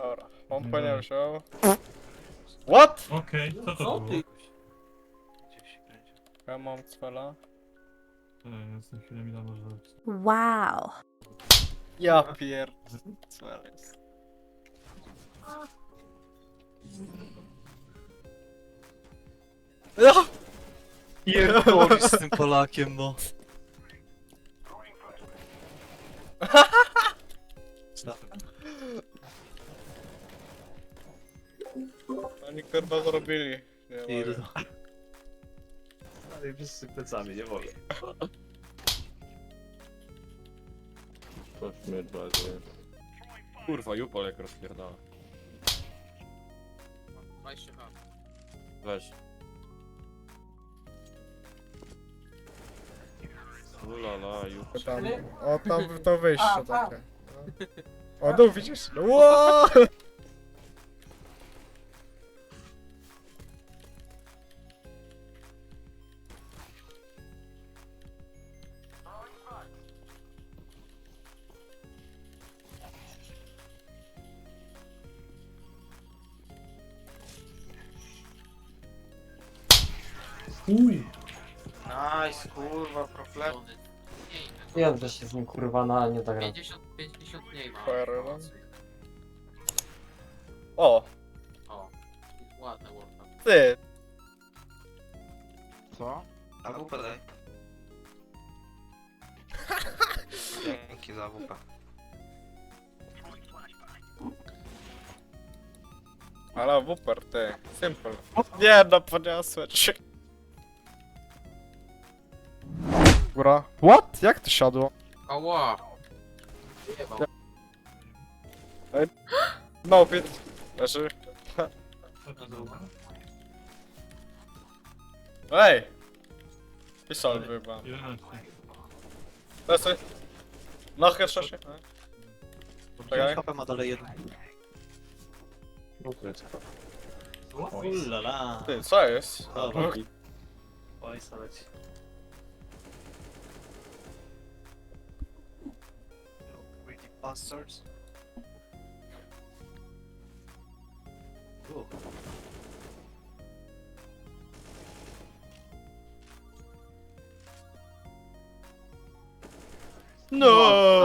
Dobra, nie dalej. wziął. What? Okej, co to Co było? Ja mam cwela. Ej, za chwilę mi da może. Wow. Ja pier... Cwel jest. Ja! Pierdolisz z tym Polakiem, no. Oni kurwa zrobili. Nie mogę. Pierdol. Ale wszyscy plecami, nie mogę. To śmierć bardzo. Kurwa, Jupol jak rozpierdala. Weź. Ulala, Jupol. Tam, o tam to wyjście takie. No. O tu widzisz? No, Ło! Uj! Nice, kurwa, profle. Wiem, że się z nim kurwa na nie zagram. 50, 50 mniej ma. No. O, O, ładne worka. ty! Co? AWP daj. Dzięki za AWP. Ale wuper, ty. Simple. Nie no, podniosłem się. Góra. What? Jak to siadło? Ała! Jebał. No, pit. Leży. Ej! Pistol wyba. 11. Lecy. No, headshot się. Czekaj. HP ma dalej jeden. No Ulala. Ty, co jest? Dobra. Oj, leci. clusters. No!